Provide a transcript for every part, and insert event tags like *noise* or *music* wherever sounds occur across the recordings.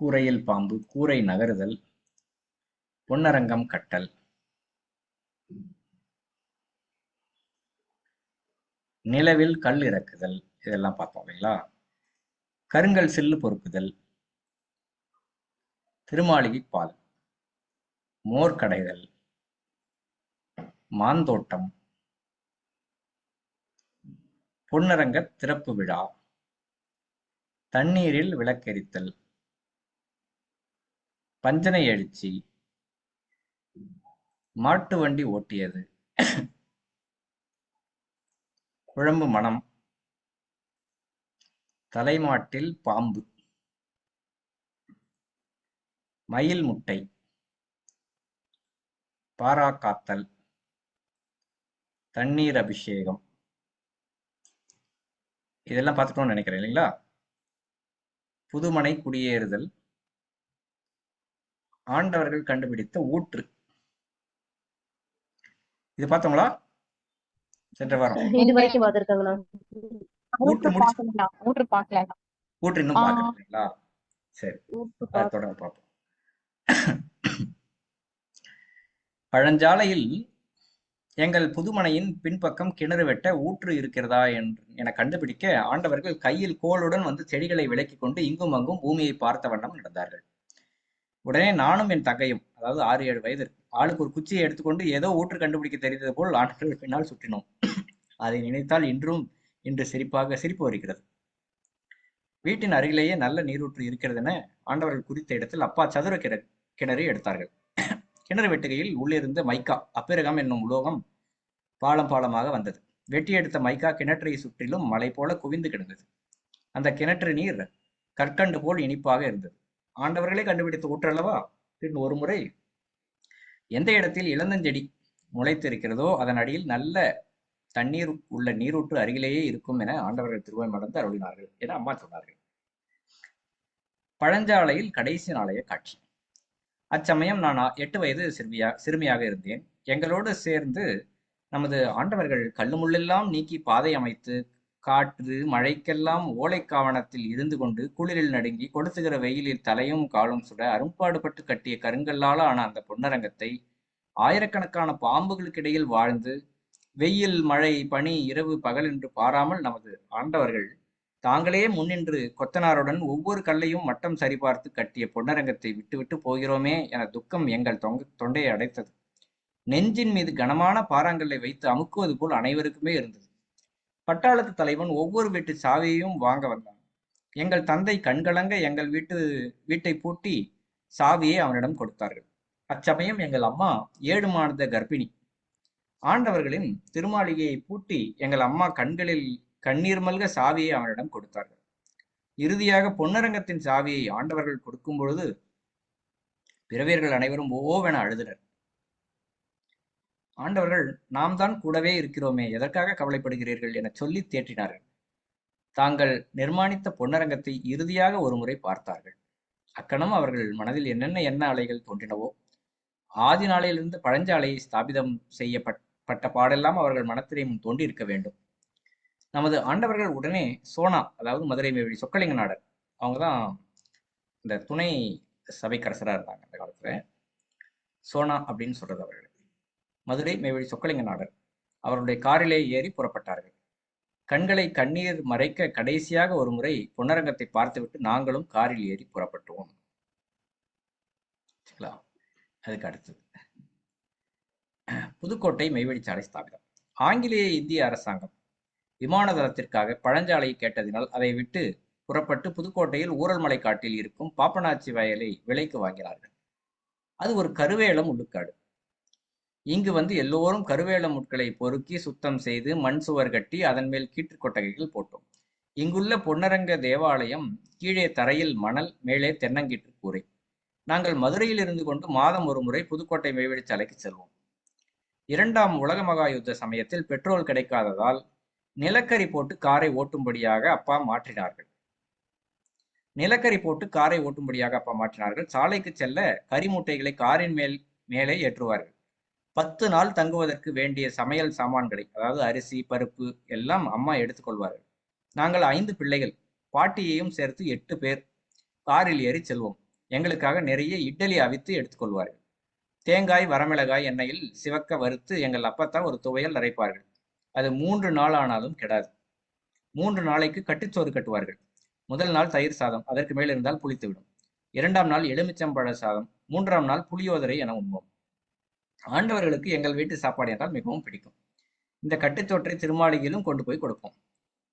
கூரையில் பாம்பு கூரை நகருதல் பொன்னரங்கம் கட்டல். நிலவில் கல் இறக்குதல் இதெல்லாம் பார்த்தோம் இல்லைங்களா? கருங்கல் சில்லு பொறுக்குதல். திருமாளிகை பால். மோர் கடைதல். மாந்தோட்டம் பொன்னரங்க திறப்பு விழா. தண்ணீரில் விளக்கெரித்தல். பஞ்சனை எழுச்சி மாட்டு வண்டி ஓட்டியது. குழம்பு மணம். தலைமாட்டில் பாம்பு. மயில் முட்டை. பாராக்காத்தல் தண்ணீர் அபிஷேகம். இதெல்லாம் பார்த்துட்டோம்னு நினைக்கிறேன் இல்லைங்களா? புதுமனை குடியேறுதல். ஆண்டவர்கள் கண்டுபிடித்த ஊற்று. இது பார்த்தோங்களா? சென்ற வாரம். இது வரைக்கும் பார்த்திருக்காங்களா? ஊற்று ஊற்று பார்க்கல. ஊற்று இன்னும் ஆ. பார்க்கல இல்லைங்களா? சரி. தொடர்ந்து பார்ப்போம். பழஞ்சாலையில் எங்கள் புதுமனையின் பின்பக்கம் கிணறு வெட்ட ஊற்று இருக்கிறதா என்று என கண்டுபிடிக்க ஆண்டவர்கள் கையில் கோலுடன் வந்து செடிகளை விலக்கிக் கொண்டு இங்கும் அங்கும் பூமியை பார்த்த வண்ணம் நடந்தார்கள். உடனே நானும் என் தங்கையும் அதாவது ஆறு ஏழு வயது ஆளுக்கு ஒரு குச்சியை எடுத்துக்கொண்டு ஏதோ ஊற்று கண்டுபிடிக்க தெரிந்தது போல் ஆண்டுகள் பின்னால் சுற்றினோம். அதை நினைத்தால் இன்றும் இன்று சிரிப்பாக சிரிப்பு வருகிறது. வீட்டின் அருகிலேயே நல்ல நீரூற்று இருக்கிறது என ஆண்டவர்கள் குறித்த இடத்தில் அப்பா சதுர கிணறு கிணறு எடுத்தார்கள். கிணறு வெட்டுகையில் உள்ளிருந்த மைக்கா அப்பிரகம் என்னும் உலோகம் பாலம் பாலமாக வந்தது. வெட்டி எடுத்த மைக்கா கிணற்றை சுற்றிலும் மலை போல குவிந்து கிடந்தது. அந்த கிணற்று நீர் கற்கண்டு போல் இனிப்பாக இருந்தது. ஆண்டவர்களே கண்டுபிடித்து ஊற்றல்லவா? பின் ஒரு முறை எந்த இடத்தில் இளந்தஞ்செடி முளைத்திருக்கிறதோ அதன் அடியில் நல்ல தண்ணீர் உள்ள நீரூற்று அருகிலேயே இருக்கும் என ஆண்டவர்கள் திருவாய் மடந்து அருளினார்கள் என அம்மா சொன்னார்கள். பழஞ்சாலையில் கடைசி நாளைய காட்சி. அச்சமயம் நான் எட்டு வயது சிறுமியா சிறுமியாக இருந்தேன். எங்களோடு சேர்ந்து நமது ஆண்டவர்கள் கல்லுமுள்ளெல்லாம் நீக்கி பாதை அமைத்து காற்று மழைக்கெல்லாம் ஓலைக்காவணத்தில் இருந்து கொண்டு குளிரில் நடுங்கி கொளுத்துகிற வெயிலில் தலையும் காலும் சுட அரும்பாடுபட்டு கட்டிய கருங்கல்லால் ஆன அந்த பொன்னரங்கத்தை ஆயிரக்கணக்கான பாம்புகளுக்கிடையில் வாழ்ந்து வெயில் மழை பனி இரவு பகல் என்று பாராமல் நமது ஆண்டவர்கள் தாங்களே முன்னின்று கொத்தனாருடன் ஒவ்வொரு கல்லையும் மட்டம் சரிபார்த்து கட்டிய பொன்னரங்கத்தை விட்டுவிட்டு போகிறோமே என துக்கம் எங்கள் தொங்க தொண்டையை அடைத்தது. நெஞ்சின் மீது கனமான பாறாங்கல்லை வைத்து அமுக்குவது போல் அனைவருக்குமே இருந்தது. பட்டாளத்து தலைவன் ஒவ்வொரு வீட்டு சாவியையும் வாங்க வந்தான். எங்கள் தந்தை கண்கலங்க எங்கள் வீட்டு வீட்டை பூட்டி சாவியை அவனிடம் கொடுத்தார்கள். அச்சமயம் எங்கள் அம்மா ஏழு மாத கர்ப்பிணி. ஆண்டவர்களின் திருமாளிகையை பூட்டி எங்கள் அம்மா கண்களில் கண்ணீர் மல்க சாவியை அவனிடம் கொடுத்தார்கள். இறுதியாக பொன்னரங்கத்தின் சாவியை ஆண்டவர்கள் கொடுக்கும் பொழுது பிறவியர்கள் அனைவரும் ஓவென அழுதினர். ஆண்டவர்கள் நாம் தான் கூடவே இருக்கிறோமே எதற்காக கவலைப்படுகிறீர்கள் என சொல்லி தேற்றினார்கள். தாங்கள் நிர்மாணித்த பொன்னரங்கத்தை இறுதியாக ஒரு முறை பார்த்தார்கள். அக்கணம் அவர்கள் மனதில் என்னென்ன எண்ண அலைகள் தோன்றினவோ ஆதி நாளையிலிருந்து பழஞ்சாலை ஸ்தாபிதம் செய்யப்பட்ட பாடெல்லாம் அவர்கள் மனத்திலே தோண்டி இருக்க வேண்டும். நமது ஆண்டவர்கள் உடனே சோனா அதாவது மதுரை மேவழி சொக்கலிங்க நாடர் அவங்க தான் இந்த துணை சபைக்கரசராக இருந்தாங்க அந்த காலத்தில். சோனா அப்படின்னு சொல்றது அவர்கள். மதுரை மேவழி சொக்கலிங்க நாடர். அவருடைய காரிலே ஏறி புறப்பட்டார்கள். கண்களை கண்ணீர் மறைக்க கடைசியாக ஒரு முறை பொன்னரங்கத்தை பார்த்துவிட்டு நாங்களும் காரில் ஏறி புறப்பட்டுவோம். சரிங்களா? அதுக்கு அடுத்தது. புதுக்கோட்டை மெய்வழிச்சாலை ஸ்தாபிதம். ஆங்கிலேய இந்திய அரசாங்கம் விமான தளத்திற்காக பழஞ்சாலையை கேட்டதினால் அதை விட்டு புறப்பட்டு புதுக்கோட்டையில் ஊரல்மலை காட்டில் இருக்கும் பாப்பனாச்சி வயலை விலைக்கு வாங்கினார்கள். அது ஒரு கருவேலம் உள்ளுக்காடு. இங்கு வந்து எல்லோரும் கருவேல முட்களை பொறுக்கி சுத்தம் செய்து மண் சுவர் கட்டி அதன் மேல் கீற்று கொட்டகைகள் போட்டோம். இங்குள்ள பொன்னரங்க தேவாலயம் கீழே தரையில் மணல் மேலே தென்னங்கீற்று கூரை. நாங்கள் மதுரையில் இருந்து கொண்டு மாதம் ஒரு முறை புதுக்கோட்டை மேவெளிச்சாலைக்கு செல்வோம். இரண்டாம் உலக மகா யுத்த சமயத்தில் பெட்ரோல் கிடைக்காததால் நிலக்கரி போட்டு காரை ஓட்டும்படியாக அப்பா மாற்றினார்கள். நிலக்கரி போட்டு காரை ஓட்டும்படியாக அப்பா மாற்றினார்கள். சாலைக்கு செல்ல கறி மூட்டைகளை காரின் மேல் மேலே ஏற்றுவார்கள். பத்து நாள் தங்குவதற்கு வேண்டிய சமையல் சாமான்களை அதாவது அரிசி பருப்பு எல்லாம் அம்மா எடுத்துக்கொள்வார்கள். நாங்கள் ஐந்து பிள்ளைகள் பாட்டியையும் சேர்த்து எட்டு பேர் காரில் ஏறி செல்வோம். எங்களுக்காக நிறைய இட்லி அவித்து எடுத்துக்கொள்வார்கள். தேங்காய் வரமிளகாய் எண்ணெயில் சிவக்க வறுத்து எங்கள் அப்பத்தான் ஒரு துவையல் அரைப்பார்கள். அது மூன்று நாள் ஆனாலும் கெடாது. மூன்று நாளைக்கு கட்டுச்சோறு கட்டுவார்கள். முதல் நாள் தயிர் சாதம் அதற்கு மேல் இருந்தால் புளித்துவிடும். இரண்டாம் நாள் எலுமிச்சம்பழ சாதம் மூன்றாம் நாள் புளியோதரை என உண்போம். ஆண்டவர்களுக்கு எங்கள் வீட்டு சாப்பாடு என்றால் மிகவும் பிடிக்கும். இந்த கட்டுச்சோற்றை திருமாளிகையிலும் கொண்டு போய் கொடுப்போம்.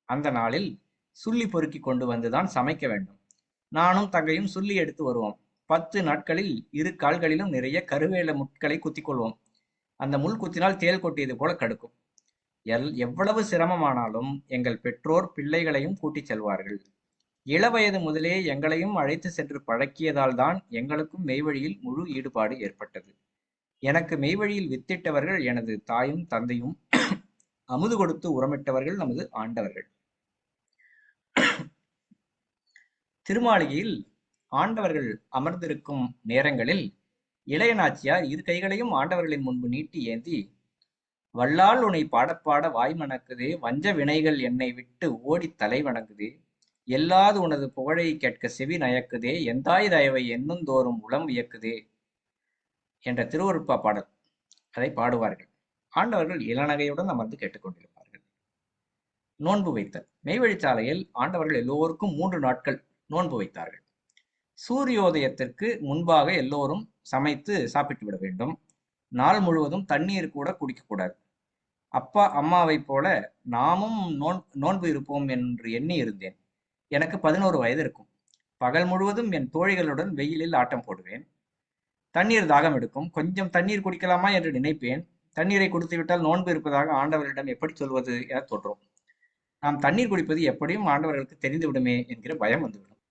அந்த நாளில் சுள்ளி பொறுக்கி கொண்டு வந்துதான் சமைக்க வேண்டும். நானும் தங்கையும் சுள்ளி எடுத்து வருவோம். பத்து நாட்களில் இரு கால்களிலும் நிறைய கருவேல முட்களை குத்திக் கொள்வோம் அந்த முள் குத்தினால் தேல் கொட்டியது போல கடுக்கும். எல் எவ்வளவு சிரமமானாலும் எங்கள் பெற்றோர் பிள்ளைகளையும் கூட்டிச் செல்வார்கள். இளவயது முதலே எங்களையும் அழைத்து சென்று பழக்கியதால் தான் எங்களுக்கும் மெய்வழியில் முழு ஈடுபாடு ஏற்பட்டது. எனக்கு மெய்வழியில் வித்திட்டவர்கள் எனது தாயும் தந்தையும் அமுது கொடுத்து உரமிட்டவர்கள் நமது ஆண்டவர்கள். திருமாளிகையில் ஆண்டவர்கள் அமர்ந்திருக்கும் நேரங்களில் இளையநாச்சியார் இரு கைகளையும் ஆண்டவர்களின் முன்பு நீட்டி ஏந்தி வல்லால் உனை பாடப்பாட வாய் மணக்குதே வஞ்ச வினைகள் என்னை விட்டு ஓடி தலை வணங்குதே எல்லாது உனது புகழை கேட்க செவி நயக்குதே எந்தாய் தயவை என்னும் தோறும் உளம் வியக்குதே என்ற திருவருட்பா பாடல் அதை பாடுவார்கள். ஆண்டவர்கள் இளநகையுடன் அமர்ந்து கேட்டுக்கொண்டிருப்பார்கள் நோன்பு வைத்தல். மெய்வழிச்சாலையில் ஆண்டவர்கள் எல்லோருக்கும் மூன்று நாட்கள் நோன்பு வைத்தார்கள். சூரியோதயத்திற்கு முன்பாக எல்லோரும் சமைத்து சாப்பிட்டு விட வேண்டும். நாள் முழுவதும் தண்ணீர் கூட குடிக்கக்கூடாது அப்பா அம்மாவை போல நாமும் நோன் நோன்பு இருப்போம் என்று எண்ணி இருந்தேன். எனக்கு பதினோரு வயது இருக்கும். பகல் முழுவதும் என் தோழிகளுடன் வெயிலில் ஆட்டம் போடுவேன். தண்ணீர் தாகம் எடுக்கும். கொஞ்சம் தண்ணீர் குடிக்கலாமா என்று நினைப்பேன். தண்ணீரை கொடுத்துவிட்டால் நோன்பு இருப்பதாக ஆண்டவர்களிடம் எப்படி சொல்வது என தோன்றும். நாம் தண்ணீர் குடிப்பது எப்படியும் ஆண்டவர்களுக்கு தெரிந்து விடுமே என்கிற பயம் வந்துவிடும்.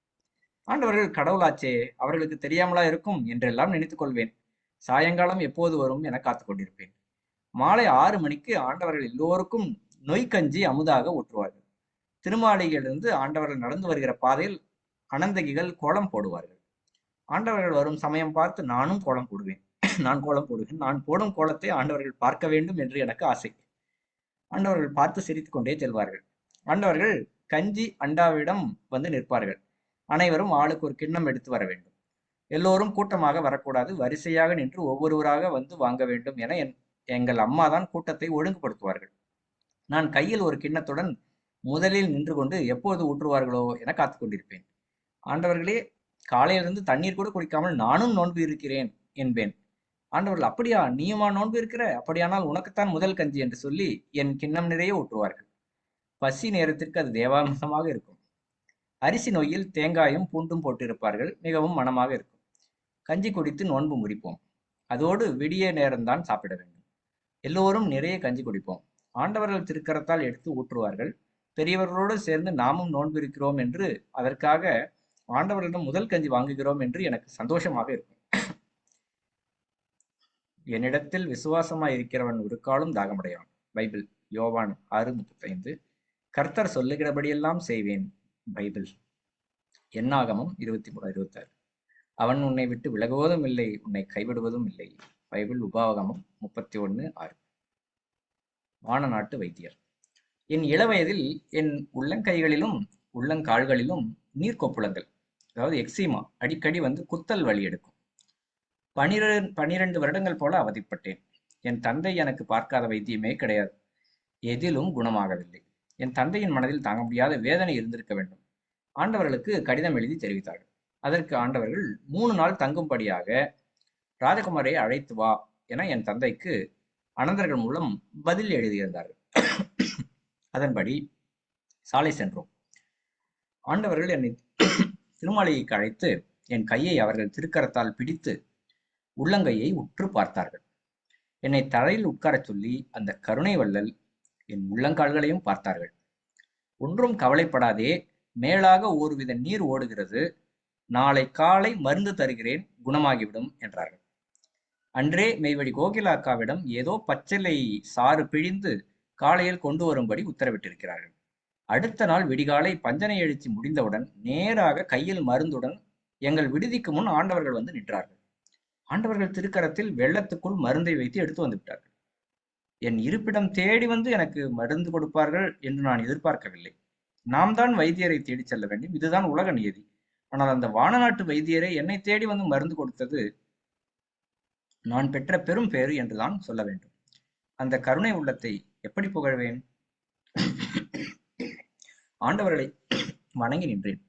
ஆண்டவர்கள் கடவுளாச்சே அவர்களுக்கு தெரியாமலா இருக்கும் என்றெல்லாம் நினைத்துக் கொள்வேன். சாயங்காலம் எப்போது வரும் என காத்து கொண்டிருப்பேன். மாலை ஆறு மணிக்கு ஆண்டவர்கள் எல்லோருக்கும் நொய்கஞ்சி அமுதாக ஊற்றுவார்கள். திருமாளிகையிலிருந்து ஆண்டவர்கள் நடந்து வருகிற பாதையில் அனந்தகிகள் கோலம் போடுவார்கள். ஆண்டவர்கள் வரும் சமயம் பார்த்து நானும் கோலம் போடுவேன். *clears throat* நான் கோலம் போடுவேன். நான் போடும் கோலத்தை ஆண்டவர்கள் பார்க்க வேண்டும் என்று எனக்கு ஆசை. ஆண்டவர்கள் பார்த்து சிரித்து கொண்டே செல்வார்கள். ஆண்டவர்கள் கஞ்சி அண்டாவிடம் வந்து நிற்பார்கள். அனைவரும் ஆளுக்கு ஒரு கிண்ணம் எடுத்து வர வேண்டும். எல்லோரும் கூட்டமாக வரக்கூடாது. வரிசையாக நின்று ஒவ்வொருவராக வந்து வாங்க வேண்டும் என என் எங்கள் அம்மா தான் கூட்டத்தை ஒழுங்குபடுத்துவார்கள். நான் கையில் ஒரு கிண்ணத்துடன் முதலில் நின்று கொண்டு எப்போது ஊற்றுவார்களோ என காத்து கொண்டிருப்பேன். ஆண்டவர்களே காலையிலிருந்து தண்ணீர் கூட குடிக்காமல் நானும் நோன்பு இருக்கிறேன் என்பேன். ஆண்டவர்கள் அப்படியா? நீயுமா நோன்பு இருக்கிற? அப்படியானால் உனக்குத்தான் முதல் கஞ்சி என்று சொல்லி என் கிண்ணம் நிறைய ஊற்றுவார்கள் பசி நேரத்திற்கு அது தேவாமிசமாக இருக்கும். அரிசி நோயில் தேங்காயும் பூண்டும் போட்டிருப்பார்கள் மிகவும் மனமாக இருக்கும். கஞ்சி குடித்து நோன்பு முடிப்போம். அதோடு விடிய நேரம்தான் சாப்பிட வேண்டும். எல்லோரும் நிறைய கஞ்சி குடிப்போம். ஆண்டவர்கள் திருக்கரத்தால் எடுத்து ஊற்றுவார்கள். பெரியவர்களோடு சேர்ந்து நாமும் நோன்பு இருக்கிறோம் என்று அதற்காக ஆண்டவரிடம் முதல் கஞ்சி வாங்குகிறோம் என்று எனக்கு சந்தோஷமாக இருக்கும். என்னிடத்தில் விசுவாசமாய் இருக்கிறவன் ஒரு காலும் தாகமடையான் பைபிள் யோவான் ஆறு முப்பத்தைந்து. கர்த்தர் சொல்லுகிறபடியெல்லாம் செய்வேன் பைபிள். என்னாகமும் இருபத்தி மூணு இருபத்தாறு. அவன் உன்னை விட்டு விலகுவதும் இல்லை உன்னை கைவிடுவதும் இல்லை. பைபிள் உபாகமம் முப்பத்தி ஒன்று ஆறு. வான நாட்டு வைத்தியர். என் இளவயதில் என் உள்ளங்கைகளிலும் உள்ளங்கால்களிலும் நீர்க்கொப்புளங்கள். அதாவது எக்ஸிமா அடிக்கடி வந்து குத்தல் வலி எடுக்கும். பனிரெண்டு பனிரெண்டு வருடங்கள் போல அவதிப்பட்டேன். என் தந்தை எனக்கு பார்க்காத வைத்தியமே கிடையாது. எதிலும் குணமாகவில்லை. என் தந்தையின் மனதில் தாங்க முடியாத வேதனை இருந்திருக்க வேண்டும். ஆண்டவர்களுக்கு கடிதம் எழுதி தெரிவித்தார்கள். அதற்கு ஆண்டவர்கள் மூணு நாள் தங்கும்படியாக ராஜகுமாரை அழைத்து வா என என் தந்தைக்கு அனந்தர்கள் மூலம் பதில் எழுதியிருந்தார்கள். அதன்படி சாலை சென்றோம். ஆண்டவர்கள் என்னை திருமாளிகைக்கு அழைத்து என் கையை அவர்கள் திருக்கரத்தால் பிடித்து உள்ளங்கையை உற்று பார்த்தார்கள். என்னை தரையில் உட்காரச் சொல்லி அந்த கருணை வள்ளல் என் உள்ளங்கால்களையும் பார்த்தார்கள். ஒன்றும் கவலைப்படாதே மேலாக ஒருவித நீர் ஓடுகிறது. நாளை காலை மருந்து தருகிறேன் குணமாகிவிடும் என்றார்கள். அன்றே மெய்வழி கோகிலா அக்காவிடம் ஏதோ பச்சிலை சாறு பிழிந்து காலையில் கொண்டு வரும்படி உத்தரவிட்டிருக்கிறார்கள். அடுத்த நாள் விடிகாலை பஞ்சனை எழுச்சி முடிந்தவுடன் நேராக கையில் மருந்துடன் எங்கள் விடுதிக்கு முன் ஆண்டவர்கள் வந்து நின்றார்கள். ஆண்டவர்கள் திருக்கரத்தில் வெள்ளத்துக்குள் மருந்தை வைத்து எடுத்து வந்து விட்டார்கள். என் இருப்பிடம் தேடி வந்து எனக்கு மருந்து கொடுப்பார்கள் என்று நான் எதிர்பார்க்கவில்லை. நாம் தான் வைத்தியரை தேடி செல்ல வேண்டும். இதுதான் உலக நியதி. ஆனால் அந்த வானநாட்டு வைத்தியரை என்னை தேடி வந்து மருந்து கொடுத்தது நான் பெற்ற பெரும் பேறு என்றுதான் சொல்ல வேண்டும். அந்த கருணை உள்ளத்தை எப்படி புகழ்வேன்? ஆண்டவர்களை *clears throat* வணங்கி நின்றேன்.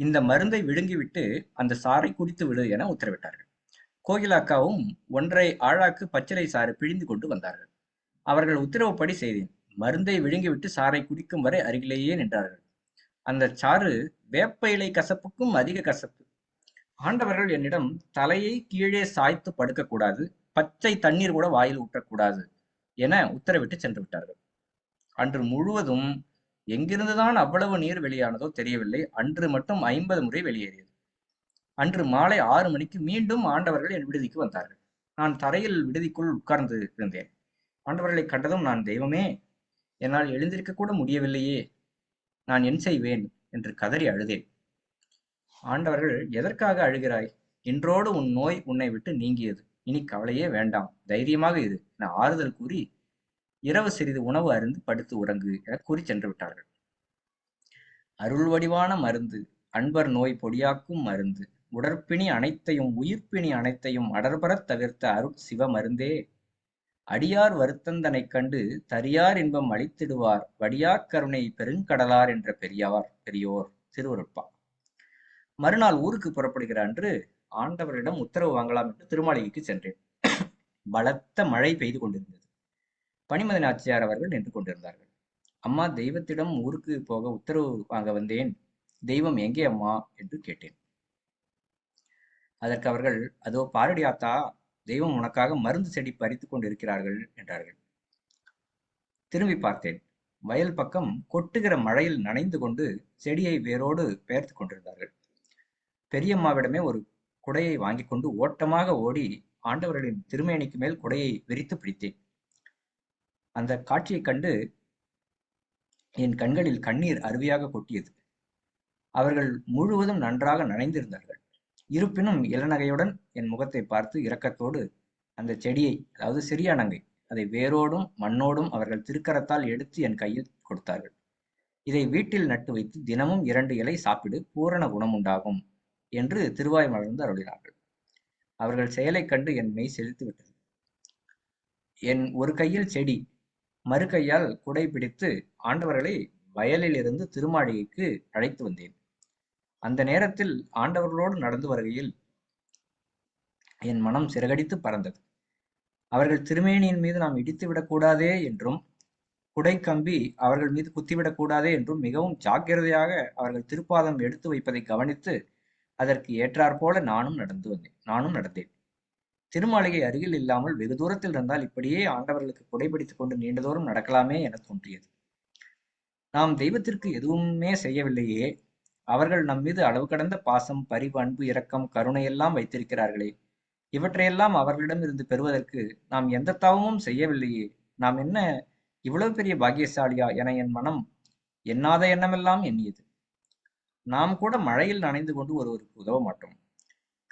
இந்த மருந்தை விழுங்கிவிட்டு அந்த சாறை குடித்து விடு என உத்தரவிட்டார்கள். கோகிலாக்காவும் ஒன்றை ஆழாக்கு பச்சிலை சாறு பிழிந்து கொண்டு வந்தார்கள். அவர்கள் உத்தரவுப்படி செய்தேன். மருந்தை விழுங்கிவிட்டு சாறை குடிக்கும் வரை அருகிலேயே நின்றார்கள். அந்த சாறு வேப்ப இலை கசப்புக்கும் அதிக கசப்பு. ஆண்டவர்கள் என்னிடம் தலையை கீழே சாய்த்து படுக்கக்கூடாது பச்சை தண்ணீர் கூட வாயில் ஊற்றக்கூடாது என உத்தரவிட்டு சென்று விட்டார்கள். அன்று முழுவதும் எங்கிருந்துதான் அவ்வளவு நீர் வெளியானதோ தெரியவில்லை. அன்று மட்டும் ஐம்பது முறை வெளியேறியது. அன்று மாலை ஆறு மணிக்கு மீண்டும் ஆண்டவர்கள் என் விடுதிக்கு வந்தார்கள். நான் தரையில் விடுதிக்குள் உட்கார்ந்து இருந்தேன். ஆண்டவர்களை கண்டதும் நான் தெய்வமே என்னால் எழுந்திருக்க கூட முடியவில்லையே. நான் என் செய்வேன் என்று கதறி அழுதேன். ஆண்டவர்கள் எதற்காக அழுகிறாய்? இன்றோடு உன் நோய் உன்னை விட்டு நீங்கியது. இனி கவலையே வேண்டாம். தைரியமாக இரு என ஆறுதல் கூறி இரவு சிறிது உணவு அருந்து படுத்து உறங்கு என கூறி சென்று விட்டார்கள். அருள் வடிவான மருந்து அன்பர் நோய் பொடியாக்கும் மருந்து உடற்பிணி அனைத்தையும் உயிர்ப்பிணி அனைத்தையும் அடர்பரத் தவிர்த்த அருட் சிவ மருந்தே. அடியார் வருத்தந்தனைக் கண்டு தரியார் இன்பம் அளித்திடுவார் வடியார் கருணை பெருங்கடலார் என்ற பெரியார் பெரியோர் திருவருட்பா. மறுநாள் ஊருக்கு புறப்படுகிற அன்று ஆண்டவரிடம் உத்தரவு வாங்கலாம் என்று திருமாளிகைக்கு சென்றேன். பலத்த மழை பெய்து கொண்டிருந்தது. பனிமதி நாச்சியார் அவர்கள் நின்று கொண்டிருந்தார்கள். அம்மா தெய்வத்திடம் ஊருக்கு போக உத்தரவு வாங்க வந்தேன். தெய்வம் எங்கே அம்மா? என்று கேட்டேன். அதற்கு அவர்கள் அதோ பாரடியாத்தா தெய்வம் உனக்காக மருந்து செடி பறித்து கொண்டிருக்கிறார்கள் என்றார்கள். திரும்பி பார்த்தேன். வயல் பக்கம் கொட்டுகிற மழையில் நனைந்து கொண்டு செடியை வேரோடு பெயர்த்து கொண்டிருந்தார்கள். பெரியம்மாவிடமே ஒரு குடையை வாங்கி கொண்டு ஓட்டமாக ஓடி ஆண்டவர்களின் திருமேனிக்கு மேல் குடையை விரித்து பிடித்தேன். அந்த காட்சியைக் கண்டு என் கண்களில் கண்ணீர் அருவியாக கொட்டியது. அவர்கள் முழுவதும் நன்றாக நனைந்திருந்தார்கள். இருப்பினும் இளநகையுடன் என் முகத்தை பார்த்து இரக்கத்தோடு அந்த செடியை அதாவது சிறியானங்கை அதை வேரோடும் மண்ணோடும் அவர்கள் திருக்கரத்தால் எடுத்து என் கையில் கொடுத்தார்கள். இதை வீட்டில் நட்டு வைத்து தினமும் இரண்டு இலை சாப்பிடு பூரண குணம் உண்டாகும் என்று திருவாய் மலர்ந்து அருளினார்கள். அவர்கள் செயலைக் கண்டு என் மெய் செலுத்து விட்டது என் ஒரு கையில் செடி மறுகையால் குடை பிடித்து ஆண்டவர்களை வயலிலிருந்து திருமாளிகைக்கு அழைத்து வந்தேன். அந்த நேரத்தில் ஆண்டவர்களோடு நடந்து வருகையில் என் மனம் சிறகடித்து பறந்தது. அவர்கள் திருமேனியின் மீது நாம் இடித்து விடக்கூடாதே என்றும் குடை கம்பி அவர்கள் மீது குத்திவிடக் கூடாதே என்றும் மிகவும் ஜாக்கிரதையாக அவர்கள் திருப்பாதம் எடுத்து வைப்பதை கவனித்து அதற்கு ஏற்றாற்போல நானும் நடந்து வந்தேன் நானும் நடந்தேன். திருமாளிகை அருகில் இல்லாமல் வெகு தூரத்தில் இருந்தால் இப்படியே ஆண்டவர்களுக்கு குடைபிடித்துக் கொண்டு நீண்ட தூரம் நடக்கலாமே என தோன்றியது. நாம் தெய்வத்திற்கு எதுவுமே செய்யவில்லையே அவர்கள் நம் மீது அளவு கடந்த பாசம் பரிவு அன்பு இரக்கம் கருணை எல்லாம் வைத்திருக்கிறார்களே. இவற்றையெல்லாம் அவர்களிடம் இருந்து பெறுவதற்கு நாம் எந்த தவமும் செய்யவில்லையே. நாம் என்ன இவ்வளவு பெரிய பாக்கியசாலியா என என் மனம் எண்ணாத எண்ணமெல்லாம் எண்ணியது. நாம் கூட மழையில் நனைந்து கொண்டு ஒருவருக்கு உதவ மாட்டோம்.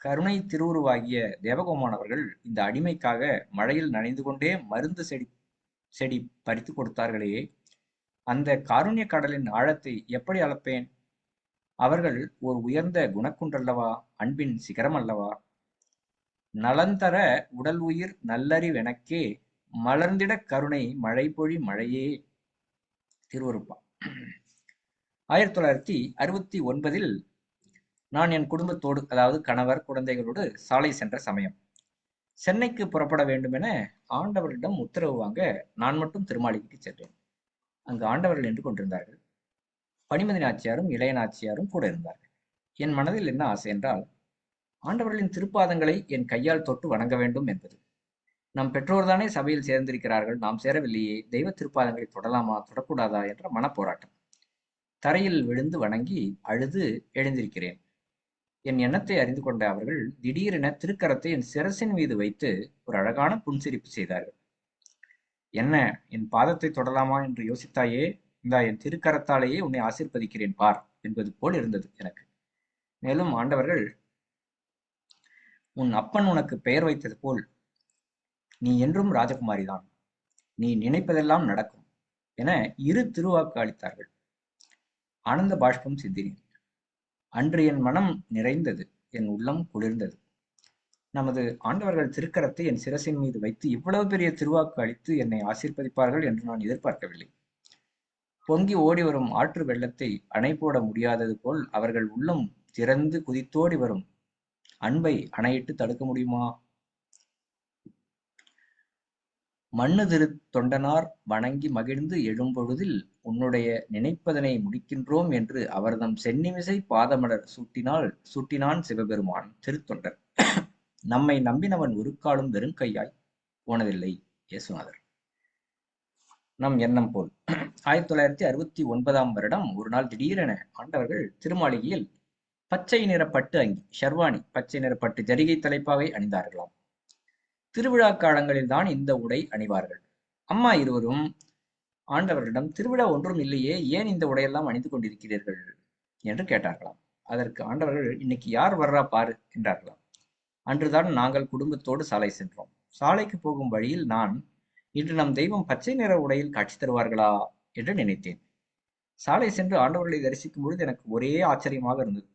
கருணை திருவுருவாகிய தேவகோமான் அவர்கள் இந்த அடிமைக்காக மழையில் நனைந்து கொண்டே மருந்து செடி செடி பறித்து கொடுத்தார்களே. அந்த காருண்ய கடலின் ஆழத்தை எப்படி அளப்பேன்? அவர்கள் ஒரு உயர்ந்த குணக்குன்றல்லவா? அன்பின் சிகரம் அல்லவா நலந்தர உடல் உயிர் நல்லறிவெனக்கே மலர்ந்திட கருணை மழை பொழி மழையே. திருவருப்பா. ஆயிரத்தி தொள்ளாயிரத்தி அறுபத்தி ஒன்பதில் நான் என் குடும்பத்தோடு அதாவது கணவர் குழந்தைகளோடு சாலை சென்ற சமயம். சென்னைக்கு புறப்பட வேண்டும் என ஆண்டவரிடம் உத்தரவு வாங்க நான் மட்டும் திருமாளிகைக்கு சென்றேன். அங்கு ஆண்டவர்கள் நின்று கொண்டிருந்தார்கள். பனிமதி நாச்சியாரும் இளைய நாச்சியாரும் கூட இருந்தார்கள். என் மனதில் என்ன ஆசை என்றால் ஆண்டவர்களின் திருப்பாதங்களை என் கையால் தொட்டு வணங்க வேண்டும் என்பது. நம் பெற்றோர்தானே சபையில் சேர்ந்திருக்கிறார்கள் நாம் சேரவில்லையே தெய்வ திருப்பாதங்களை தொடலாமா தொடக்கூடாதா என்ற மனப்போராட்டம். தரையில் விழுந்து வணங்கி அழுது எழுந்திருக்கிறேன். என் எண்ணத்தை அறிந்து கொண்ட அவர்கள் திடீரென திருக்கரத்தை என் சிரசின் மீது வைத்து ஒரு அழகான புன்சிரிப்பு செய்தார்கள். என்ன என் பாதத்தை தொடலாமா? என்று யோசித்தாயே இந்தா என் திருக்கரத்தாலேயே உன்னை ஆசிர்வதிக்கிறேன் பார் என்பது போல் இருந்தது எனக்கு. மேலும் ஆண்டவர்கள் உன் அப்பன் உனக்கு பெயர் வைத்தது போல் நீ என்றும் ராஜகுமாரிதான். நீ நினைப்பதெல்லாம் நடக்கும் என இரு திருவாக்கு அளித்தார்கள். ஆனந்த பாஷ்பம் சிந்தினேன். அன்று என் மனம் நிறைந்தது என் உள்ளம் குளிர்ந்தது. நமது ஆண்டவர்கள் திருக்கரத்தை என் சிரசின் மீது வைத்து இவ்வளவு பெரிய திருவாக்கு அளித்து என்னை ஆசீர்வதிப்பார்கள் என்று நான் எதிர்பார்க்கவில்லை. பொங்கி ஓடி வரும் ஆற்று வெள்ளத்தை அணை போட முடியாதது போல் அவர்கள் உள்ளம் திறந்து குதித்தோடி வரும். அன்பை அணையிட்டு தடுக்க முடியுமா? மண்ணு திரு தொண்டனார் வணங்கி மகிழ்ந்து எழும்பொழுதில் உன்னுடைய நினைப்பதனை முடிக்கின்றோம் என்று அவர்தம் சென்னிமிசை பாதமலர் சூட்டினால் சூட்டினான் சிவபெருமான் திருத்தொண்டர். நம்மை நம்பினவன் உருக்காலும் காலும் வெறுங்கையாய் போனதில்லை இயேசுநாதர். நம் எண்ணம் போல். ஆயிரத்தி தொள்ளாயிரத்தி அறுபத்தி ஒன்பதாம் வருடம் ஒரு நாள் திடீரென ஆண்டவர்கள் திருமாளிகையில் பச்சை நிறப்பட்டு அங்கி ஷர்வானி பச்சை நிறப்பட்டு ஜரிகை தலைப்பாவை அணிந்தார்களாம். திருவிழா காலங்களில் தான் இந்த உடை அணிவார்கள். அம்மா இருவரும் ஆண்டவர்களிடம் திருவிழா ஒன்றும் இல்லையே ஏன் இந்த உடையெல்லாம் அணிந்து கொண்டிருக்கிறீர்கள்? என்று கேட்டார்களாம். அதற்கு ஆண்டவர்கள் இன்னைக்கு யார் வர்றா பாரு என்றார்களாம். அன்றுதான் நாங்கள் குடும்பத்தோடு சாலை சென்றோம். சாலைக்கு போகும் வழியில் நான் இன்று நம் தெய்வம் பச்சை நிற உடையில் காட்சி தருவார்களா என்று நினைத்தேன். சாலை சென்று ஆண்டவர்களை தரிசிக்கும் பொழுது எனக்கு ஒரே ஆச்சரியமாக இருந்தது.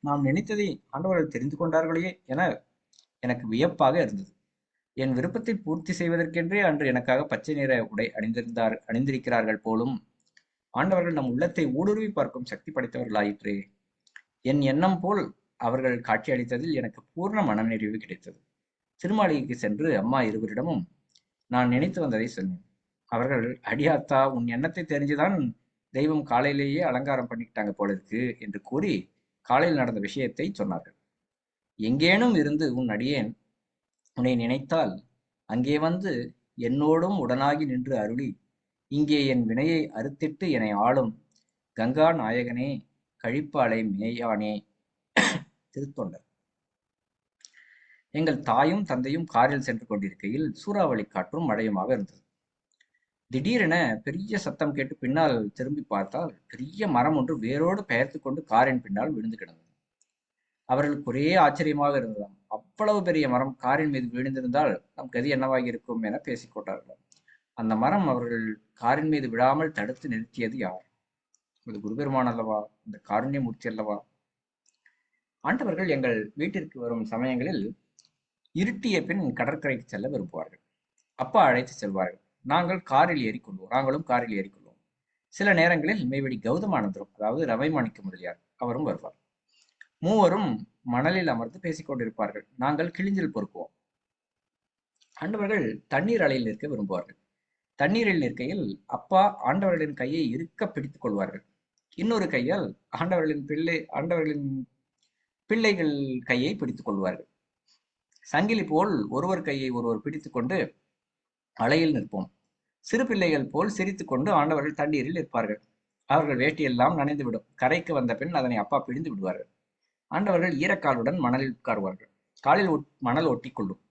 நாம் நினைத்ததை ஆண்டவர்கள் தெரிந்து கொண்டார்களே என எனக்கு வியப்பாக இருந்தது. என் விருப்பத்தை பூர்த்தி செய்வதற்கென்றே அன்று எனக்காக பச்சை நிற உடை அணிந்திருந்தார் அணிந்திருக்கிறார்கள் போலும். ஆண்டவர்கள் நம் உள்ளத்தை ஊடுருவி பார்க்கும் சக்தி படைத்தவர்களாயிற்றே. என் எண்ணம் போல் அவர்கள் காட்சி அளித்ததில் எனக்கு பூர்ண மனநிறைவு கிடைத்தது. திருமாளிகைக்கு சென்று அம்மா இருவரிடமும் நான் நினைத்து வந்ததை சொன்னேன். அவர்கள் அடியாத்தா உன் எண்ணத்தை தெரிஞ்சுதான் தெய்வம் காலையிலேயே அலங்காரம் பண்ணிக்கிட்டாங்க போல இருக்கு என்று கூறி காலையில் நடந்த விஷயத்தை சொன்னார்கள். எங்கேனும் இருந்து உன் அடியேன் உன்னை நினைத்தால் அங்கே வந்து என்னோடும் உடனாகி நின்று அருளி. இங்கே என் வினையை அறுத்திட்டு என்னை ஆளும். கங்கா நாயகனே கழிப்பாலை மேயானே. திருத்தொண்டர். எங்கள் தாயும் தந்தையும் காரில் சென்று கொண்டிருக்கையில் சூறாவளி காற்றும் மழையுமாக இருந்தது. திடீரென பெரிய சத்தம் கேட்டு பின்னால் திரும்பி பார்த்தால் பெரிய மரம் ஒன்று வேரோடு பெயர்த்து கொண்டு காரின் பின்னால் விழுந்து கிடந்தது. அவர்களுக்கு ஒரே ஆச்சரியமாக இருந்ததாம். அவ்வளவு பெரிய மரம் காரின் மீது விழுந்திருந்தால் நம் கதி என்னவாகி இருக்கும் என பேசிக்கொண்டார்கள் அந்த மரம் அவர்கள் காரின் மீது விழாமல் தடுத்து நிறுத்தியது யார்? இது குருபெருமான் அல்லவா? இந்த காருண்யமூர்த்தி அல்லவா? ஆண்டவர்கள் எங்கள் வீட்டிற்கு வரும் சமயங்களில் இருட்டிய பின் கடற்கரைக்கு செல்ல விரும்புவார்கள். அப்பா அழைத்து செல்வார்கள். நாங்கள் காரில் ஏறிக்கொள்வோம். நாங்களும் காரில் ஏறிக்கொள்வோம். சில நேரங்களில் மெய்வெடி கௌதமானந்தரும் அதாவது ரவை மாணிக்க முதலியார் அவரும் வருவார். மூவரும் மணலில் அமர்ந்து பேசிக்கொண்டிருப்பார்கள். நாங்கள் கிழிஞ்சில் பொறுக்குவோம். ஆண்டவர்கள் தண்ணீர் அலையில் நிற்க விரும்புவார்கள். தண்ணீரில் நிற்கையில் அப்பா ஆண்டவர்களின் கையை இருக்க பிடித்துக் கொள்வார்கள். இன்னொரு கையால் ஆண்டவர்களின் பிள்ளை ஆண்டவர்களின் பிள்ளைகள் கையை பிடித்துக் கொள்வார்கள். சங்கிலி போல் ஒருவர் கையை ஒருவர் பிடித்துக்கொண்டு அலையில் நிற்போம். சிறு பிள்ளைகள் போல் சிரித்துக்கொண்டு ஆண்டவர்கள் தண்ணீரில் நிற்பார்கள். அவர்கள் வேட்டியெல்லாம் நனைந்துவிடும். கரைக்கு வந்த பின் அதனை அப்பா பிழிந்து விடுவார்கள். ஆண்டவர்கள் ஈரக்காலுடன் மணலில் உட்காருவார்கள். காலில் மணல் ஒட்டி கொள்ளும்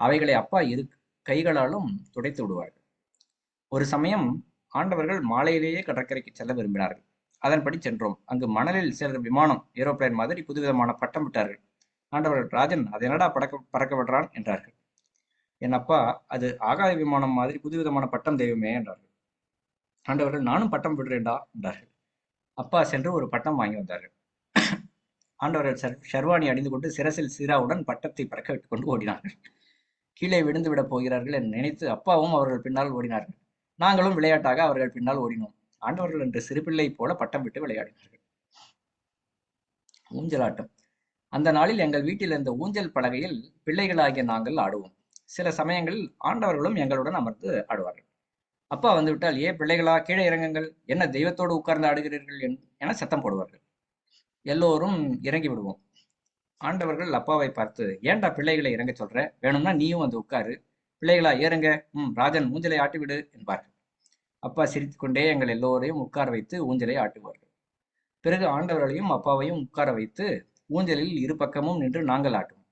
அவைகளை அப்பா இரு கைகளாலும் துடைத்து விடுவார்கள். ஒரு சமயம் ஆண்டவர்கள் மாலையிலேயே கடற்கரைக்கு செல்ல விரும்பினார்கள். அதன்படி சென்றோம். அங்கு மணலில் சிலர் விமானம் ஏரோப்ளேன் மாதிரி புதுவிதமான பட்டம் விட்டார்கள். ஆண்டவர்கள் ராஜன் அது என்னடா பறக்க பறக்க விடுறான் என்றார்கள். என் அப்பா அது ஆகாய விமானம் மாதிரி புதுவிதமான பட்டம் தெய்வமே என்றார்கள். ஆண்டவர்கள் நானும் பட்டம் விடுறேன்டா என்றார்கள். அப்பா சென்று ஒரு பட்டம் வாங்கி வந்தார்கள். ஆண்டவர்கள் சர் ஷர்வானி அணிந்து கொண்டு சிரசில் சீராவுடன் பட்டத்தை பறக்க விட்டு கொண்டு ஓடினார்கள். கீழே விழுந்து விடப் போகிறார்கள் என்று நினைத்து அப்பாவும் அவர்கள் பின்னால் ஓடினார்கள். நாங்களும் விளையாட்டாக அவர்கள் பின்னால் ஓடினோம். ஆண்டவர்கள் என்று சிறுபிள்ளை போல பட்டம் விட்டு விளையாடினார்கள். ஊஞ்சலாட்டம். அந்த நாளில் எங்கள் வீட்டில் இருந்த ஊஞ்சல் பலகையில் பிள்ளைகளாகிய நாங்கள் ஆடுவோம். சில சமயங்களில் ஆண்டவர்களும் எங்களுடன் அமர்ந்து ஆடுவார்கள். அப்பா வந்துவிட்டால் ஏ பிள்ளைகளா கீழே இறங்குங்கள். என்ன தெய்வத்தோடு உட்கார்ந்து ஆடுகிறீர்கள்? என சத்தம் போடுவார்கள். எல்லோரும் இறங்கி விடுவோம். ஆண்டவர்கள் அப்பாவை பார்த்து ஏன்டா பிள்ளைகளை இறங்க சொல்ற? வேணும்னா நீயும் வந்து உட்காரு. பிள்ளைகளா ஏறுங்க. ம் ராஜன் ஊஞ்சலை ஆட்டிவிடு என்பார்கள். அப்பா சிரித்துக்கொண்டே எங்கள் எல்லோரையும் உட்கார வைத்து ஊஞ்சலை ஆட்டுவார்கள். பிறகு ஆண்டவர்களையும் அப்பாவையும் உட்கார வைத்து ஊஞ்சலில் இரு பக்கமும் நின்று நாங்கள் ஆட்டுவோம்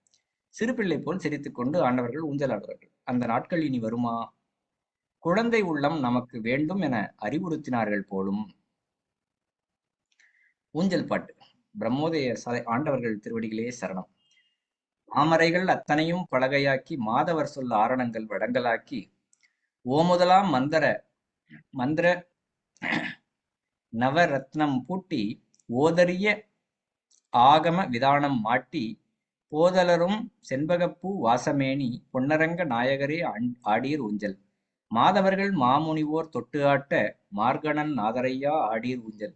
சிறு பிள்ளை போல் சிரித்துக்கொண்டு ஆண்டவர்கள் ஊஞ்சல் ஆடுவார்கள். அந்த நாட்கள் இனி வருமா? குழந்தை உள்ளம் நமக்கு வேண்டும் என அறிவுறுத்தினார்கள் போலும். ஊஞ்சல் பாட்டு. பிரம்மோதய சதை ஆண்டவர்கள் திருவடிகளே சரணம். மாமரைகள் அத்தனையும் பலகையாக்கி மாதவர் சொல்ல ஆரணங்கள் வடங்களாக்கி ஓமுதலாம் மந்திர மந்திர நவரத்னம் பூட்டி ஓதரிய ஆகம விதானம் மாட்டி போதலரும் செண்பகப்பூ வாசமேனி பொன்னரங்க நாயகரே ஆடீர் ஊஞ்சல். மாதவர்கள் மாமுனிவோர் தொட்டு ஆட்ட மார்கணன் நாதரையா ஆடீர் ஊஞ்சல்.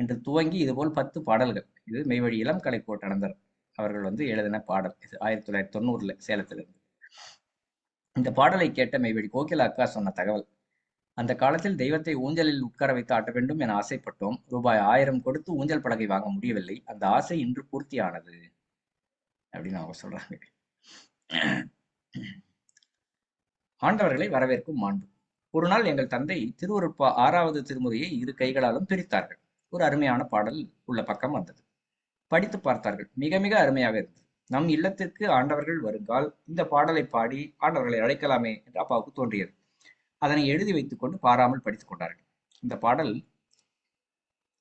என்று துவங்கி இதுபோல் பத்து பாடல்கள். இது மெய்வழி இளம் கலை கோட்டனந்தர் அவர்கள் வந்து எழுதின பாடல். இது ஆயிரத்தி தொள்ளாயிரத்தி தொண்ணூறுல சேலத்திலிருந்து. இந்த பாடலை கேட்ட மெய்வழி கோகிலா அக்கா சொன்ன தகவல். அந்த காலத்தில் தெய்வத்தை ஊஞ்சலில் உட்கார வைத்து ஆட்ட வேண்டும் என ஆசைப்பட்டோம். ரூபாய் ஆயிரம் கொடுத்து ஊஞ்சல் பலகை வாங்க முடியவில்லை. அந்த ஆசை இன்று பூர்த்தியானது. அப்படின்னு அவங்க சொல்றாங்க. ஆண்டவர்களை வரவேற்கும் மாண்பு. ஒரு நாள் எங்கள் தந்தை திருவருட்பா ஆறாவது திருமுறையை இரு கைகளாலும் பிரித்தார்கள். ஒரு அருமையான பாடல் உள்ள பக்கம் வந்தது. படித்து பார்த்தார்கள். மிக மிக அருமையாக இருந்தது. நம் இல்லத்திற்கு ஆண்டவர்கள் வருங்கால் இந்த பாடலை பாடி ஆண்டவர்களை அழைக்கலாமே என்று அப்பாவுக்கு தோன்றியது. அதனை எழுதி வைத்துக் கொண்டு பாராமல் படித்துக் கொண்டார்கள். இந்த பாடல்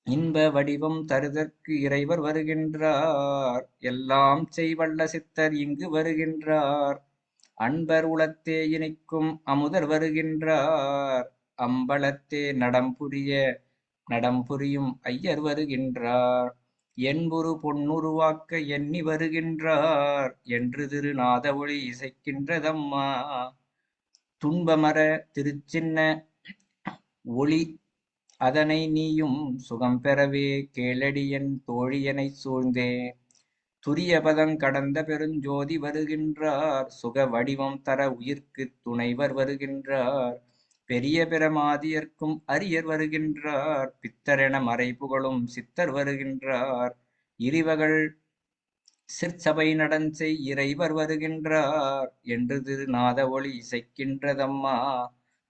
இன்ப வடிவம் தருதற்கு இறைவர் வருகின்றார். எல்லாம் செய்வல்ல சித்தர் இங்கு வருகின்றார். அன்பர் உளத்தே இணைக்கும் அமுதர் வருகின்றார். அம்பலத்தே நடம் புரிய நடம் புரியும் ஐயர் வருகின்றார். என்புரு பொன்னுருவாக்க எண்ணி வருகின்றார். என்று திருநாத ஒளி இசைக்கின்றதம்மா. துன்பமர திருச்சின்ன ஒளி அதனை நீயும் சுகம் பெறவே கேளடியன் தோழியனை சூழ்ந்தே. துரியபதம் கடந்த பெருஞ்சோதி வருகின்றார். சுக வடிவம் தர உயிர்க்கு துணைவர் வருகின்றார். பெரிய பிரமாதியர்க்கும் அரியர் வருகின்றார். பித்தரென மறைபுகழும் சித்தர் வருகின்றார். இறைவகள் சிற்சபை நடஞ்செய் இறைவர் வருகின்றார். என்று திருநாத ஒளி இசைக்கின்றதம்மா.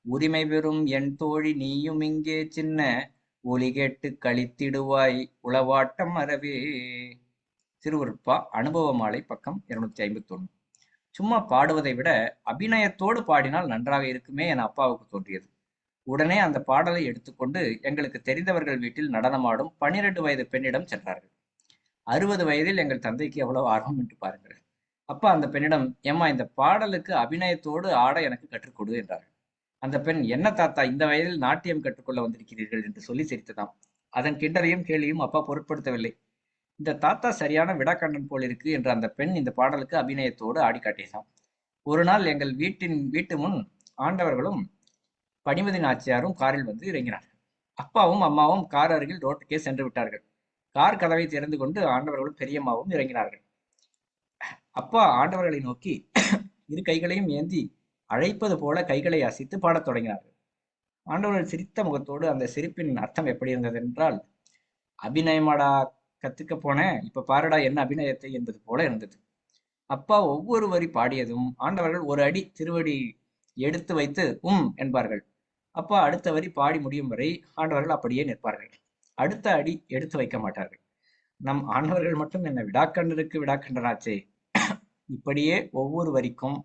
உரிமை பெறும் என் தோழி நீயும் இங்கே சின்ன. ஒலி கேட்டு கழித்திடுவாய் உளவாட்டம் அறவே. திருவருட்பா அனுபவ மாலை பக்கம் இருநூத்தி ஐம்பத்தி ஒன்று சும்மா பாடுவதை விட அபிநயத்தோடு பாடினால் நன்றாக இருக்குமே என அப்பாவுக்கு தோன்றியது. உடனே அந்த பாடலை எடுத்துக்கொண்டு எங்களுக்கு தெரிந்தவர்கள் வீட்டில் நடனமாடும் பனிரெண்டு வயது பெண்ணிடம் சென்றார்கள். அறுபது வயதில் எங்கள் தந்தைக்கு எவ்வளவு ஆர்வம் என்று பாருங்கள். அப்பா அந்த பெண்ணிடம் ஏம்மா இந்த பாடலுக்கு அபிநயத்தோடு ஆட எனக்கு கற்றுக்கொடு என்றார்கள். அந்த பெண் என்ன தாத்தா இந்த வயதில் நாட்டியம் கற்றுக்கொள்ள வந்திருக்கிறீர்கள்? என்று சொல்லி சிரித்ததாம். அதன் கிண்டலையும் கேலியும் அப்பா பொருட்படுத்தவில்லை. இந்த தாத்தா சரியான விடாக்கண்ணன் போல் இருக்கு என்ற அந்த பெண் இந்த பாடலுக்கு அபிநயத்தோடு ஆடி ஒரு நாள் எங்கள் வீட்டின் வீட்டு முன் ஆண்டவர்களும் பணிமதி நாச்சியாரும் காரில் வந்து இறங்கினார்கள். அப்பாவும் அம்மாவும் கார் அருகில் ரோட்டுக்கே சென்று விட்டார்கள். கார் கதவை திறந்து கொண்டு ஆண்டவர்களும் பெரியம்மாவும் இறங்கினார்கள். அப்பா ஆண்டவர்களை நோக்கி இரு கைகளையும் ஏந்தி அழைப்பது போல கைகளை அசைத்து பாடத் தொடங்கினார்கள். ஆண்டவர்கள் சிரித்த முகத்தோடு அந்த சிரிப்பின் அர்த்தம் எப்படி இருந்தது என்றால் அபிநயமாடா கத்துக்க போனேன். இப்ப பாருடா என்ன அபிநயத்தை என்பது போல இருந்தது. அப்பா ஒவ்வொரு வரி பாடியதும் ஆண்டவர்கள் ஒரு அடி திருவடி எடுத்து வைத்து உம் என்பார்கள். அப்பா அடுத்த வரி பாடி முடியும் வரை ஆண்டவர்கள் அப்படியே நிற்பார்கள். அடுத்த அடி எடுத்து வைக்க மாட்டார்கள். நம் ஆண்டவர்கள் மட்டும் என்ன விடாக்கண்டருக்கு விடாக்கண்டராச்சே. இப்படியே ஒவ்வொரு வரிக்கும்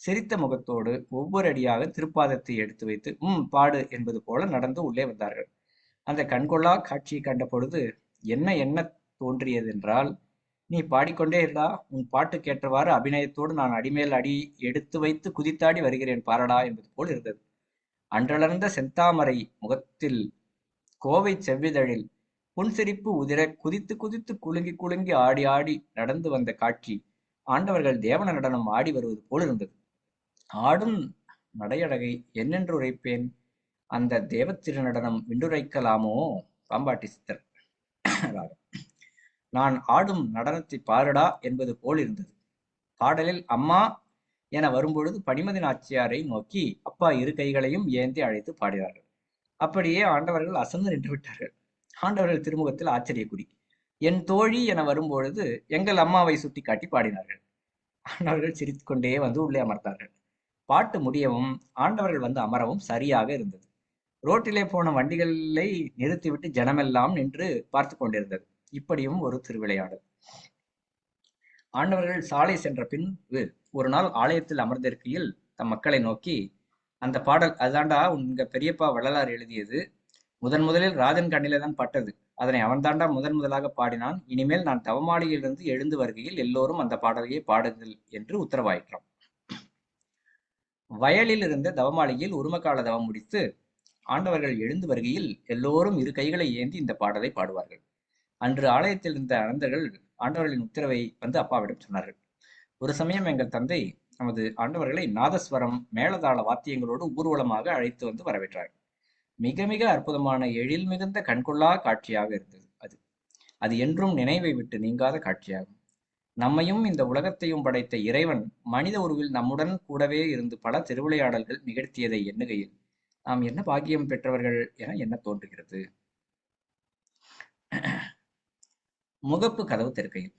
சிரித்த முகத்தோடு ஒவ்வொரு அடியாக திருப்பாதத்தை எடுத்து வைத்து உம் பாடு என்பது போல நடந்து உள்ளே வந்தார்கள். அந்த கண்கொள்ளா காட்சியை கண்ட பொழுது என்ன என்ன தோன்றியது என்றால் நீ பாடிக்கொண்டே இருந்தா உன் பாட்டு கேட்டவாறு அபிநயத்தோடு நான் அடிமேல் அடி எடுத்து வைத்து குதித்தாடி வருகிறேன் பாரடா என்பது போல் இருந்தது. அன்றளர்ந்த செந்தாமரை முகத்தில் கோவை செவ்விதழில் புன்சிரிப்பு உதிர குதித்து குதித்து குலுங்கி குலுங்கி ஆடி ஆடி நடந்து வந்த காட்சி ஆண்டவர்கள் தேவன நடனம் ஆடி வருவது போல் இருந்தது. ஆடும் நடையழகை என்னென்று உரைப்பேன் அந்த தேவத்திரு நடனம் விண்டுரைக்கலாமோ பாம்பாட்டி சித்தர். ராகம். நான் ஆடும் நடனத்தை பாருடா என்பது போல் இருந்தது. பாடலில் அம்மா என வரும்பொழுது பனிமதி நாச்சியாரை நோக்கி அப்பா இரு கைகளையும் ஏந்தி அழைத்து பாடினார்கள். அப்படியே ஆண்டவர்கள் அசந்து நின்று விட்டார்கள். ஆண்டவர்கள் திருமுகத்தில் ஆச்சரியக்குறி என் தோழி என வரும்பொழுது எங்கள் அம்மாவை சுட்டி காட்டி பாடினார்கள். ஆண்டவர்கள் சிரித்துக்கொண்டே வந்து உள்ளே அமர்ந்தார்கள். பாட்டு முடியவும் ஆண்டவர்கள் வந்து அமரவும் சரியாக இருந்தது. ரோட்டிலே போன வண்டிகளை நிறுத்திவிட்டு ஜனமெல்லாம் நின்று பார்த்து கொண்டிருந்தது. இப்படியும் ஒரு திருவிளையாடல். ஆண்டவர்கள் சாலை சென்ற பின்பு ஒரு நாள் ஆலயத்தில் அமர்ந்திருக்கையில் தம் மக்களை நோக்கி அந்த பாடல் அதாண்டா உங்க பெரியப்பா வள்ளலார் எழுதியது. முதன் முதலில் ராஜன் கண்ணிலே தான் பட்டது. அதனை அவன் தாண்டா முதன் முதலாக பாடினான். இனிமேல் நான் தவமாளியிலிருந்து எழுந்து வருகையில் எல்லோரும் அந்த பாடலையே பாடுங்கள் என்று உத்தரவாயிற்றான். வயலில் இருந்த தவமாளியில் உருமக்கால தவம் முடித்து ஆண்டவர்கள் எழுந்து வருகையில் எல்லோரும் இரு கைகளை ஏந்தி இந்த பாடலை பாடுவார்கள். அன்று ஆலயத்தில் இருந்த அனந்தர்கள் ஆண்டவர்களின் உத்தரவை வந்து அப்பாவிடம் சொன்னார்கள். ஒரு சமயம் எங்கள் தந்தை நமது ஆண்டவர்களை நாதஸ்வரம் மேளதாள வாத்தியங்களோடு ஊர்வலமாக அழைத்து வந்து வரவேற்றார். மிக மிக அற்புதமான எழில் மிகுந்த கண்கொள்ளா காட்சியாக இருந்தது அது. அது என்றும் நினைவை விட்டு நீங்காத காட்சியாகும். நம்மையும் இந்த உலகத்தையும் படைத்த இறைவன் மனித உருவில் நம்முடன் கூடவே இருந்து பல திருவிளையாடல்கள் நிகழ்த்தியதை எண்ணுகையில் நாம் என்ன பாக்கியம் பெற்றவர்கள் என என்ன தோன்றுகிறது? முகப்பு கதவு திறக்கையில்.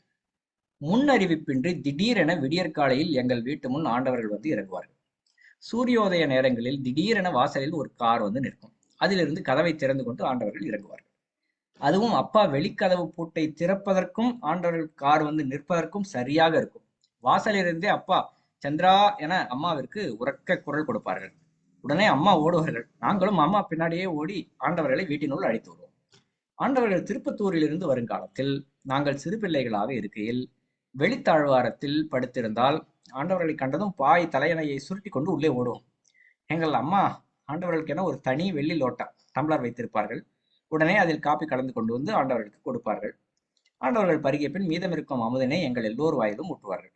முன் அறிவிப்பின்றி திடீரென விடியற்காலையில் எங்கள் வீட்டு முன் ஆண்டவர்கள் வந்து இறங்குவார்கள். சூரியோதய நேரங்களில் திடீரென வாசலில் ஒரு கார் வந்து நிற்கும். அதிலிருந்து கதவை திறந்து கொண்டு ஆண்டவர்கள் இறங்குவார்கள். அதுவும் அப்பா வெளிக்கதவு பூட்டை திறப்பதற்கும் ஆண்டவர்கள் கார் வந்து நிற்பதற்கும் சரியாக இருக்கும். வாசலிருந்தே அப்பா சந்திரா என அம்மாவிற்கு உறக்க குரல் கொடுப்பார்கள். உடனே அம்மா ஓடுவார்கள். நாங்களும் அம்மா பின்னாடியே ஓடி ஆண்டவர்களை வீட்டினுள் அழைத்து வருவோம். ஆண்டவர்கள் திருப்பத்தூரிலிருந்து வருங்காலத்தில் நாங்கள் சிறு பிள்ளைகளாக இருக்கையில் வெளித்தாழ்வாரத்தில் படுத்திருந்தால் ஆண்டவர்களை கண்டதும் பாய் தலையணையை சுருட்டி கொண்டு உள்ளே ஓடுவோம். எங்கள் அம்மா ஆண்டவர்களுக்கென ஒரு தனி வெள்ளி லோட்டா டம்ளர் வைத்திருப்பார்கள். உடனே அதில் காப்பி கலந்து கொண்டு வந்து ஆண்டவர்களுக்கு கொடுப்பார்கள். ஆண்டவர்கள் பருகிய பின் மீதமிருக்கும் அமுதனை எங்கள் எல்லோர் வாயிலும் ஊட்டுவார்கள்.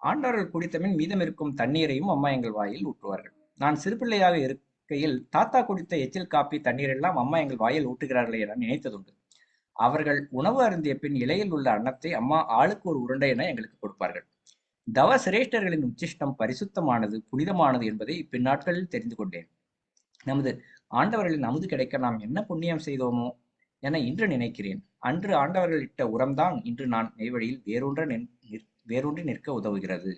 ஆண்டவர்கள் குடித்தபின் மீதமிருக்கும் தண்ணீரையும் அம்மா எங்கள் வாயில் ஊட்டுவார்கள். நான் சிறுபிள்ளையாக இருக்கையில் தாத்தா குடித்த எச்சில் காப்பி தண்ணீர் எல்லாம் அம்மா எங்கள் வாயில் ஊட்டுகிறார்களே என நினைத்ததுண்டு. அவர்கள் உணவு அருந்திய பின் இலையில் உள்ள அன்னத்தை அம்மா ஆளுக்கு ஒரு உருண்டை என எங்களுக்கு கொடுப்பார்கள். தவ சிரேஷ்டர்களின் உச்சிஷ்டம் பரிசுத்தமானது புனிதமானது என்பதை இப்பின்னாட்களில் தெரிந்து கொண்டேன். நமது ஆண்டவர்களின் அமுது கிடைக்க நாம் என்ன புண்ணியம் செய்தோமோ என இன்று நினைக்கிறேன். அன்று ஆண்டவர்கள் இட்ட உரம்தான் இன்று நான் நெய்வழியில் வேரூன்ற நின் வேரூன்றி நிற்க உதவுகிறது.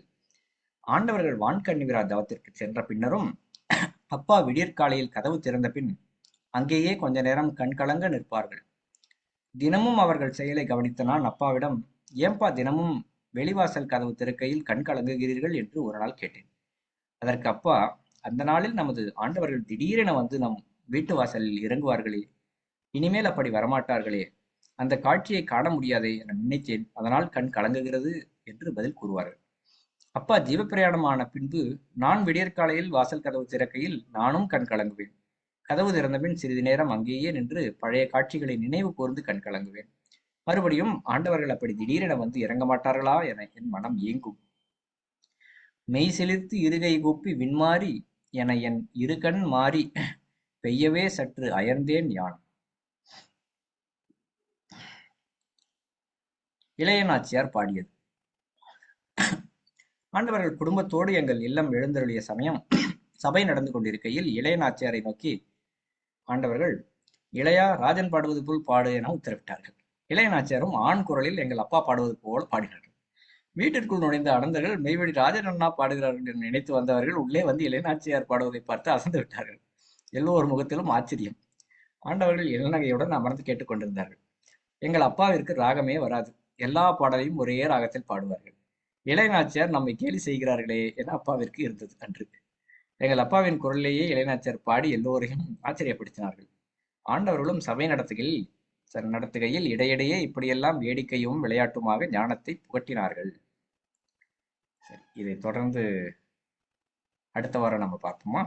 ஆண்டவர்கள் வான்கண்ணிவிரா தவத்திற்கு சென்ற பின்னரும் அப்பா விடியற்காலையில் கதவு திறந்த பின் அங்கேயே கொஞ்ச நேரம் கண்கலங்க நிற்பார்கள். தினமும் அவர்கள் செயலை கவனித்த நான் அப்பாவிடம் ஏன்பா தினமும் வெளிவாசல் கதவு திறக்கையில் கண் கலங்குகிறீர்கள் என்று ஒரு நாள் கேட்டேன். அதற்கு அப்பா அந்த நாளில் நமது ஆண்டவர்கள் திடீரென வந்து நம் வீட்டு வாசலில் இறங்குவார்களே இனிமேல் அப்படி வரமாட்டார்களே அந்த காட்சியை காண முடியாதே என நினைத்தேன். அதனால் கண் கலங்குகிறது என்று பதில் கூறுவார்கள். அப்பா ஜீவப்பிரயாணமான பின்பு நான் விடியற்காலையில் வாசல் கதவு திறக்கையில் நானும் கண் கலங்குவேன். கதவு திறந்தபின் சிறிது நேரம் அங்கேயே நின்று பழைய காட்சிகளை நினைவு கூர்ந்து கண் கலங்குவேன். மறுபடியும் ஆண்டவர்கள் அப்படி திடீரென வந்து இறங்க மாட்டார்களா என என் மனம் ஏங்கும். மெய் செலுத்து இருகை கூப்பி விண்மாறி என என் இரு கண் மாறி பெய்யவே சற்று அயர்ந்தேன் யான். இளைய நாச்சியார் பாடியது. ஆண்டவர்கள் குடும்பத்தோடு எங்கள் இல்லம் எழுந்தருளிய சமயம் சபை நடந்து கொண்டிருக்கையில் இளைய நாச்சியாரை நோக்கி ஆண்டவர்கள் இளையா ராஜன் பாடுவது போல் பாடு என உத்தரவிட்டார்கள். இளைய நாச்சியாரும் ஆண் குரலில் எங்கள் அப்பா பாடுவது போல் பாடினார்கள். வீட்டிற்குள் நுழைந்த அனந்தர்கள் மெய்வெடி ராஜன் அண்ணா பாடுகிறார்கள் என்று நினைத்து வந்தவர்கள் உள்ளே வந்து இளைநாச்சியார் பாடுவதை பார்த்து அசந்து விட்டார்கள். எல்லோர் முகத்திலும் ஆச்சரியம். ஆண்டவர்கள் இளநகையுடன் அமர்ந்து கேட்டுக்கொண்டிருந்தார்கள். எங்கள் அப்பாவிற்கு ராகமே வராது. எல்லா பாடலையும் ஒரே ராகத்தில் பாடுவார்கள். இளையநாச்சியார் நம்மை கேலி செய்கிறார்களே என அப்பாவிற்கு இருந்தது அன்று. எங்கள் அப்பாவின் குரலிலேயே இளையநாச்சியார் பாடி எல்லோரையும் ஆச்சரியப்படுத்தினார்கள். ஆண்டவர்களும் சபை நடத்துகையில் நடத்துகையில் இடையிடையே இப்படியெல்லாம் வேடிக்கையும் விளையாட்டுமாக ஞானத்தை புகட்டினார்கள். சரி இதை தொடர்ந்து அடுத்த வாரம் நம்ம பார்ப்போமா?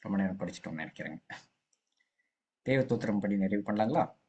ரொம்ப நேரம் படிச்சிட்டோம்னு நினைக்கிறேங்க. தேவ தூத்திரம் படி நிறைவு பண்ணலாங்களா?